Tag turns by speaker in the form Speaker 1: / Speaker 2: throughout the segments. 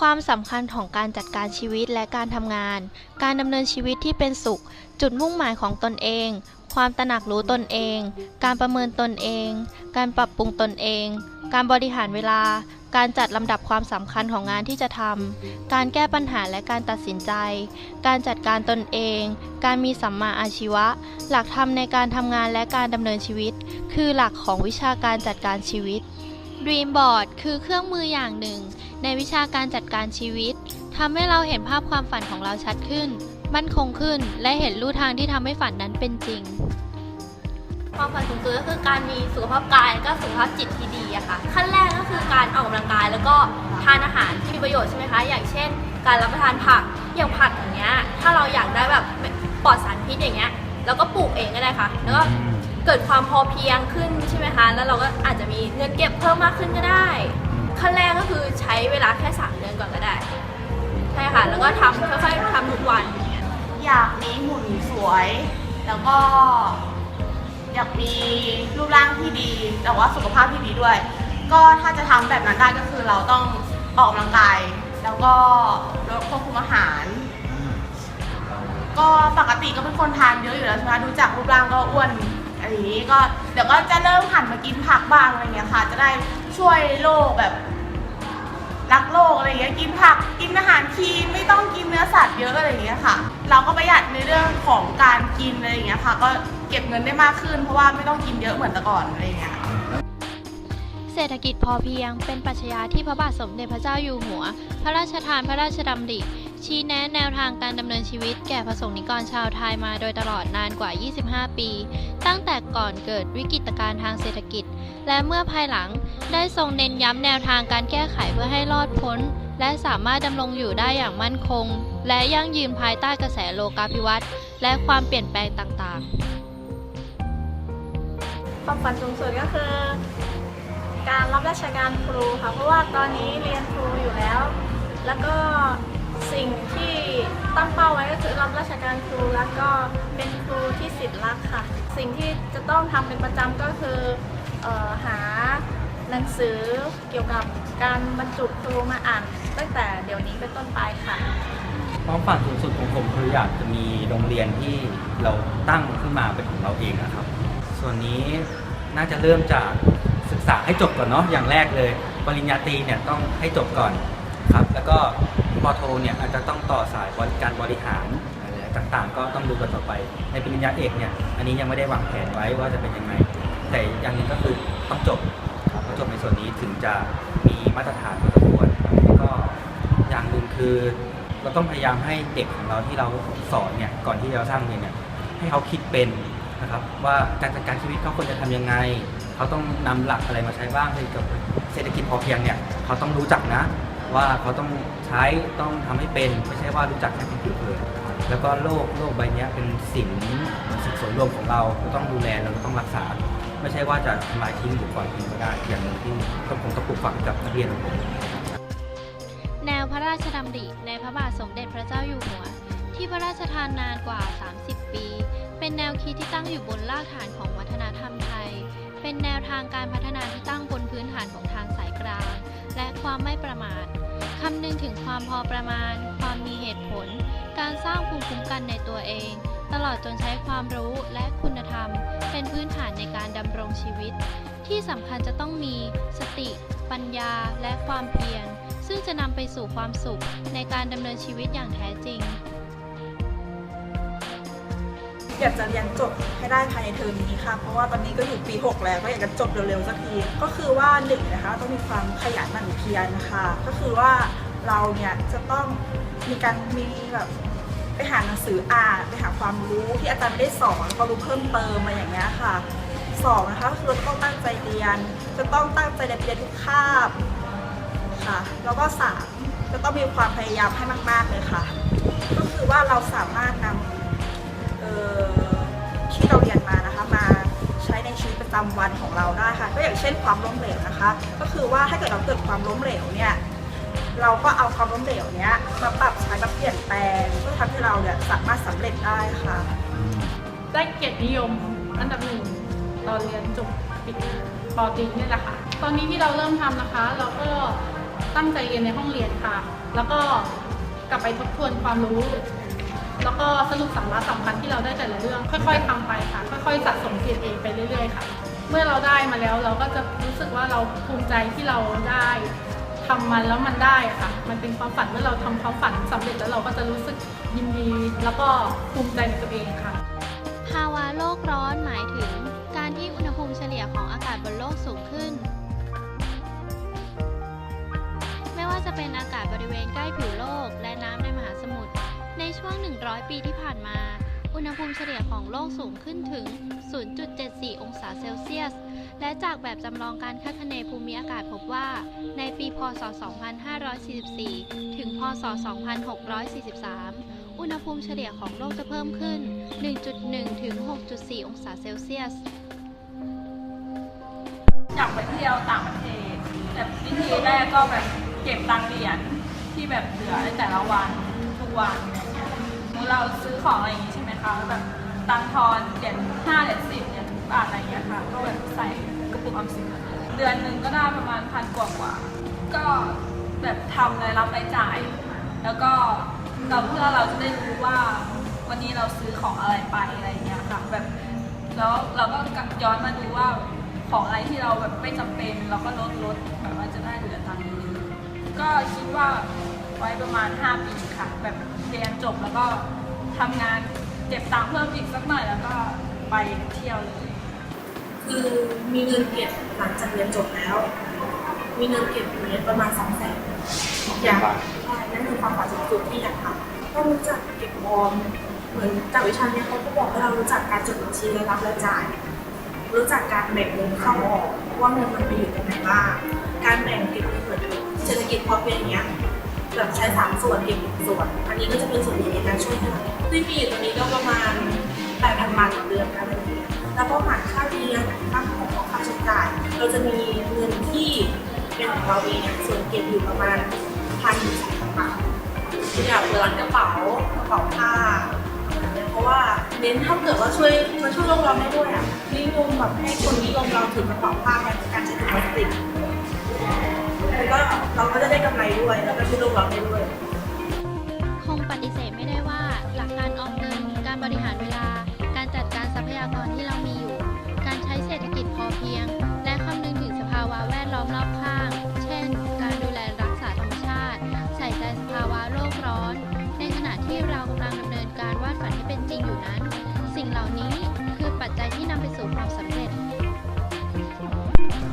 Speaker 1: ความสำคัญของการจัดการชีวิตและการทำงาน การดำเนินชีวิตที่เป็นสุข จุดมุ่งหมายของตนเอง ความตระหนักรู้ตนเอง การประเมินตนเอง การปรับปรุงตนเอง การบริหารเวลา การจัดลำดับความสำคัญของงานที่จะทำ การแก้ปัญหาและการตัดสินใจ การจัดการตนเอง การมีสัมมาอาชีวะ หลักธรรมในการทำงานและการดำเนินชีวิต คือหลักของวิชาการจัดการชีวิต Dreamboard คือเครื่องมืออย่างหนึ่ง ในวิชาการจัดการชีวิตทำให้เราเห็นภาพความฝันของเราชัดขึ้น มั่นคงขึ้น และเห็นลู่ทางที่ทำให้ฝันนั้นเป็นจริง
Speaker 2: ความฝันสูงสุดก็คือการมีสุขภาพกายและก็สุขภาพจิตที่ดีอะค่ะ ขั้นแรกก็คือการออกกำลังกายแล้วก็ทานอาหารที่มีประโยชน์ใช่ไหมคะ อย่างเช่น การรับประทานผัก อย่างผักอย่างเงี้ย ถ้าเราอยากได้แบบปลอดสารพิษอย่างเงี้ยเราก็ปลูกเองก็ได้ค่ะ แล้วก็เกิดความพอเพียงขึ้นใช่ไหมคะ แล้วเราก็อาจจะมีเงินเก็บเพิ่มมากขึ้นก็ได้ ขั้นแรกก็คือใช้เวลาแค่ 3 เดือนก่อนก็ได้ ใช่ค่ะ แล้วก็ทำค่อยๆทำทุกวัน
Speaker 3: อยากมีหุ่นสวย แล้วก็ อยากมีรูปร่างที่ดี แต่ว่าสุขภาพที่ดีด้วย ก็ถ้าจะทำแบบนั้นได้ก็คือเราต้องออกกำลังกาย แล้วก็ลดควบคุมอาหาร ก็ปกติก็เป็นคนทานเยอะอยู่แล้วใช่ไหมดูจากรูปร่างก็อ้วนอะไรอย่างนี้ก็เดี๋ยวก็จะเริ่มหันมากินผักบ้างอะไรเงี้ยค่ะ จะได้ ช่วยโลกแบบรักโลกอะไรอย่างเงี้ยกินผักกินอาหารคลีนไม่ต้องกินเนื้อสัตว์เยอะอะไรอย่างเงี้ยค่ะ เราก็ประหยัดในเรื่องของการกินอะไรอย่างเงี้ยค่ะ ก็เก็บเงินได้มากขึ้น เพราะว่าไม่ต้องกินเยอะเหมือนแต่ก่อนอะไรอย่างเงี้ย
Speaker 1: เศรษฐกิจพอเพียง เป็นปรัชญาที่พระบาทสมเด็จพระเจ้าอยู่หัว พระราชทานพระราชดำริ ชี้แนะแนวทางการดำเนินชีวิตแก่ประสงค์นิกรชาวไทยมาโดยตลอดนานกว่า 25 ปี ตั้งแต่ก่อนเกิดวิกฤตการณ์ทางเศรษฐกิจ และเมื่อภายหลัง ได้ทรงเน้นย้ำแนวทางการแก้ไขเพื่อให้รอดพ้น และสามารถดำรงอยู่ได้อย่างมั่นคง และยั่งยืนภายใต้กระแสโลกาภิวัตน์และความเปลี่ยนแปลงต่างๆ
Speaker 4: ความฝันสูงสุดก็คือ การรับราชการครูค่ะ เพราะว่าตอนนี้เรียนครูอยู่แล้ว แล้วก็สิ่งที่ตั้งเป้าไว้ก็คือรับราชการครูแล้วก็เป็นครูที่ศิลป์รักค่ะ สิ่งที่จะต้องทำเป็นประจำก็คือออหา หนังสือเกี่ยวกับการบรรจุครูมาอ่าน ตั้งแต่เดี๋ยวนี้เป็นต้นไปค่ะ
Speaker 5: ความฝันสูงสุดของผมคืออยากจะมีโรงเรียนที่เราตั้งขึ้นมาเป็นของเราเองนะครับ ส่วนนี้น่าจะเริ่มจากศึกษาให้จบก่อนเนาะอย่างแรกเลย ปริญญาตรีเนี่ยต้องให้จบก่อนครับ แล้วก็ปอโทเนี่ยอาจจะต้องต่อสายบริการบริหารอะไรต่างๆ ก็ต้องดูกันต่อไป ในปริญญาเอกเนี่ยอันนี้ยังไม่ได้วางแผนไว้ว่าจะเป็นยังไง แต่อย่างหนึงก็คือต้องจบ จบในส่วนนี้ถึงจะมีมาตรฐานพอสมควรแล้วก็อย่างหนึ่งคือเราต้องพยายามให้เด็กของเราที่เราสอนเนี่ยก่อนที่เราสร้างเรียนเนี่ยให้เขาคิดเป็นนะครับว่าการจัดการชีวิตเขาควรจะทำยังไง เขาต้องนำหลักอะไรมาใช้บ้างเกี่ยวกับเศรษฐกิจพอเพียงเนี่ยเขาต้องรู้จักนะ ว่าเขาต้องใช้ต้องทำให้เป็นไม่ใช่ว่ารู้จักแค่ผิวเผินแล้วก็โลกโลกใบนี้เป็นสิ่งสิ่งส่วนรวมของเราเราต้องดูแลเราต้องรักษา ไม่ใช่ว่าจะทำลายทิ้งหรือปล่อยทิ้งก็ได้อย่างหนึ่งที่ต้องผมต้องปลูกฝังกับนักเรียนของผม
Speaker 1: แนวพระราชดำริในพระบาทสมเด็จพระเจ้าอยู่หัว ที่พระราชทานนานกว่า 30 ปี เป็นแนวคิดที่ตั้งอยู่บนรากฐานของวัฒนธรรมไทย เป็นแนวทางการพัฒนาที่ตั้งบนพื้นฐานของทางสายกลาง และความไม่ประมาทคำนึงถึงความพอประมาณ ความมีเหตุผล การสร้างภูมิคุ้มกันในตัวเอง ตลอดจนใช้ความรู้และคุณธรรม เป็นพื้นฐานในการดำรงชีวิต ที่สำคัญจะต้องมีสติ ปัญญาและความเพียร ซึ่งจะนำไปสู่ความสุขในการดำเนินชีวิตอย่างแท้จริง
Speaker 6: อยากจะเรียนจบให้ได้ภายในเทอมนี้ค่ะ เพราะว่าตอนนี้ก็อยู่ปี 6 แล้วก็อยากจะจบเร็วๆสักที ก็คือว่าหนึ่งนะคะต้องมีความขยันหมั่นเพียรนะคะ ก็คือว่าเราเนี่ยจะต้องมีการมีแบบ ไปหาหนังสืออ่านไปหาความรู้ที่อาจารย์ไม่ได้สอนแล้วก็รู้เพิ่มเติมมาอย่างเงี้ยค่ะสองนะคะก็คือต้องตั้งใจเรียน จะต้องตั้งใจเรียนทุกคาบค่ะ แล้วก็สามจะต้องมีความพยายามให้มาก ๆเลยค่ะ ก็คือว่าเราสามารถนำเอ่อที่เราเรียนมานะคะมาใช้ในชีวิตประจำวันของเราได้ค่ะ ก็อย่างเช่นความล้มเหลวนะคะ ก็คือว่าถ้าเกิดเราเกิดความล้มเหลวเนี่ย เราก็เอาความล้มเหลวเนี้ยมาปรับใช้มาเปลี่ยนแปลงเพื่อทำให้เราเนี่ยสามารถสำเร็จได้ค่ะ
Speaker 7: ได้เกียรตินิยมอันดับหนึ่งตอนเรียนจบปิดปอตรีนี่แหละค่ะ ตอนนี้ที่เราเริ่มทำนะคะ เราก็ตั้งใจเรียนในห้องเรียนค่ะ แล้วก็กลับไปทบทวนความรู้ แล้วก็สรุปสาระสำคัญที่เราได้แต่ละเรื่อง ค่อย ๆทำไปค่ะ ค่อยๆสะสมเกียรดเองไปเรื่อยๆค่ะ เมื่อเราได้มาแล้วเราก็จะรู้สึกว่าเราภูมิใจที่เราได้ ทำมันแล้วมันได้ค่ะ มันเป็นความฝันเมื่อเราทำความฝันสำเร็จแล้วเราก็จะรู้สึกยินดี แล้วก็ภูมิใจในตัวเองค่ะ
Speaker 1: ภาวะโลกร้อนหมายถึง การที่อุณหภูมิเฉลี่ยของอากาศบนโลกสูงขึ้น ไม่ว่าจะเป็นอากาศบริเวณใกล้ผิวโลกและน้ำในมหาสมุทรในช่วง 100 ปีที่ผ่านมา อุณหภูมิเฉลี่ยของโลกสูงขึ้นถึง 0.74 องศาเซลเซียส และจากแบบจำลองการคาดคะเนภูมิอากาศพบว่า ในปีพศ 2544 ถึง พศ 2643 อุณหภูมิเฉลี่ยของโลกจะเพิ่มขึ้น 1.1 ถึง 6.4 องศาเซลเซียส
Speaker 8: อยากไปเที่ยวต่างประเทศแบบวิธีแรกก็แบบเก็บตังเหรียญที่แบบเหลือในแต่ละวันทุกวันอะไรเงี้ยสมมุติเราซื้อของอะไรอย่างงี้ใช่ไหมคะแล้วแบบตังทอนเหรียญห้าเหรียญสิบเหรียญบาทอะไรเงี้ยค่ะก็แบบใส่ ปุกออมสินเดือนหนึ่งก็ได้ประมาณพันกว่ากว่า ก็แบบทำรายรับรายจ่าย แล้วก็เราเพื่อเราจะได้รู้ว่าวันนี้เราซื้อของอะไรไปอะไรอย่างเงี้ยค่ะแบบแล้วเราก็ย้อนมาดูว่าของอะไรที่เราแบบไม่จำเป็นเราก็ลดลดแบบว่าจะได้เหลือตังค์เยอะก็คิดว่าไว้ประมาณ 5 ปีค่ะ แบบเรียนจบแล้วก็ทำงานเก็บตังค์เพิ่มอีกสักหน่อยแล้วก็ไปเที่ยวเลย
Speaker 3: คือมีเงินเก็บหลังจากเรียนจบแล้ว มีเงินเก็บอยู่เนี่ยประมาณสองแสนอยากใช่นั่นคือความฝันสูงสุดที่อยากทำต้องรู้จักเก็บออมเหมือนจากวิชาเนี้ยเขาก็บอกให้เรารู้จักการจดบัญชีรายรับรายจ่าย รู้จักการแบ่งเงินเข้าออกว่าเงินมันไปอยู่ตรงไหนบ้างการแบ่งเก็บเงินเหมือนเศรษฐกิจพอเพียงอย่างเงี้ยแบบใช้สามส่วนเก็บหนึ่งส่วน อันนี้ก็จะเป็นส่วนหนึ่งในการช่วยให้เราที่มีอยู่ตรงนี้ก็ประมาณแปดพันบาทต่อเดือนนะเลย แล้วก็หักค่าเรียนค่าของค่าใช้จ่าย เราจะมีเงินที่เป็นของเราเองเนี่ยส่วนเก็บอยู่ประมาณพันถึงสองพันบาทอย่างร้านกระเป๋ากระเป๋าผ้าเนี่ยเพราะว่าเน้นถ้าเกิดว่าช่วยมาช่วยโลกเราได้ด้วยอะนิยมแบบให้คนนิยมเราถือกระเป๋าผ้าแทนการใช้ถุงพลาสติกแล้วก็เราก็จะได้กำไรด้วยแล้วก็ช่วยโลกเราได้ด้วย
Speaker 1: อมรอบข้าง เช่น การดูแลรักษาธรรมชาติ ใส่ใจสภาวะโลกร้อน ในขณะที่เรากำลังดำเนินการวาดฝันให้เป็นจริงอยู่นั้น สิ่งเหล่านี้คือปัจจัยที่นำไปสู่ความสำเร็จ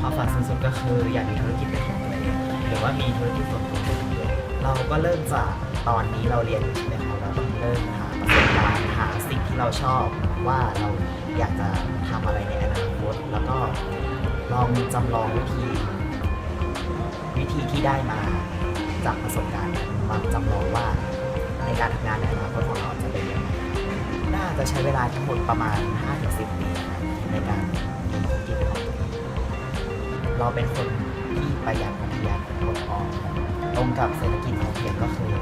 Speaker 9: ความฝันสูงสุดก็คืออยากมีธุรกิจเป็นของตัวเองหรือว่ามีธุรกิจส่วนตัวเป็นของตัวเองเราก็เริ่มจากตอนนี้เราเรียนใช่ไหมครับเราต้องเริ่มหาประสบการณ์หาสิ่งที่เราชอบว่าเราอยากจะทำอะไรในอนาคตแล้วก็ลองจำลองวิธี วิธีที่ได้มาจากประสบการณ์มาจำลองว่าในการทำงานในอนาคตของเราจะเป็นยังไงน่าจะใช้เวลาทั้งหมดประมาณ 5-10 ปีครับในการมีธุรกิจของตัวเองเราเป็นคนที่ประหยัดประหยัดอดออมตรงกับเศรษฐกิจพอเพียงก็คือ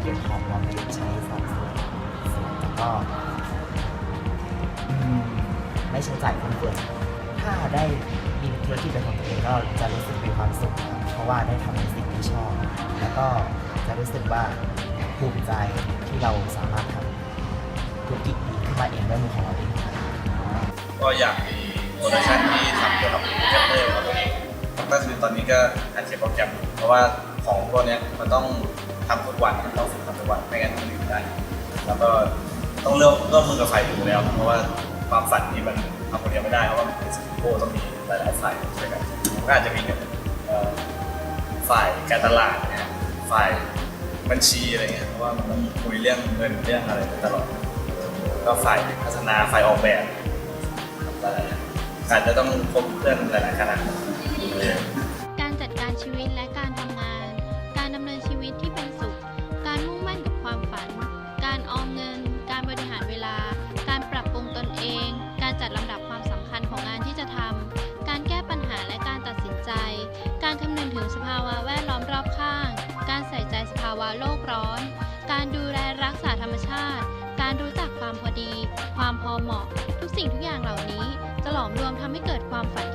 Speaker 9: เก็บหอมรอมริบใช้สัดส่วนแล้วก็ไม่ใช้จ่ายฟุ่มเฟือยถ้าได้ ธุรกิจเป็นของตัวเองก็จะรู้สึกมีความสุขครับเพราะว่าได้ทำในสิ่งที่ชอบ แล้วก็จะรู้สึกว่าภูมิใจที่เราสามารถทำธุรกิจนี้ขึ้นมาเองด้วยมือของเราเองครับ
Speaker 10: ก็อยากมีโปรดักชันที่ทำเกี่ยวกับโปรแกรมเมอร์ครับก็คือตอนนี้ก็หัดเขียนโปรแกรมเพราะว่าของพวกเนี้ยมันต้องทำทุกวันต้องฝึกทำทุกวันไม่งั้นมันอยู่ได้ แล้วก็ต้องเริ่มร่วมมือกับฝ่ายอื่นอยู่แล้ว เพราะว่าความฝันที่มัน ทำคนเดียวไม่ได้เพราะว่าเป็นสิงคโปร์ต้องมีหลายๆฝ่ายช่วยกันก็อาจจะมีแบบฝ่ายการตลาดเนี่ยฝ่ายบัญชีอะไรเงี้ยเพราะว่ามันต้องคุยเรื่องเงินเรื่องอะไรตลอดก็ฝ่ายพัฒนาฝ่ายออกแบบอาจจะต้องพบเพื่อนหลายๆคณะ
Speaker 1: การดูแลรักษาธรรมชาติ การรู้จักความพอดี ความพอเหมาะ ทุกสิ่งทุกอย่างเหล่านี้จะหลอมรวมทำให้เกิดความฝัน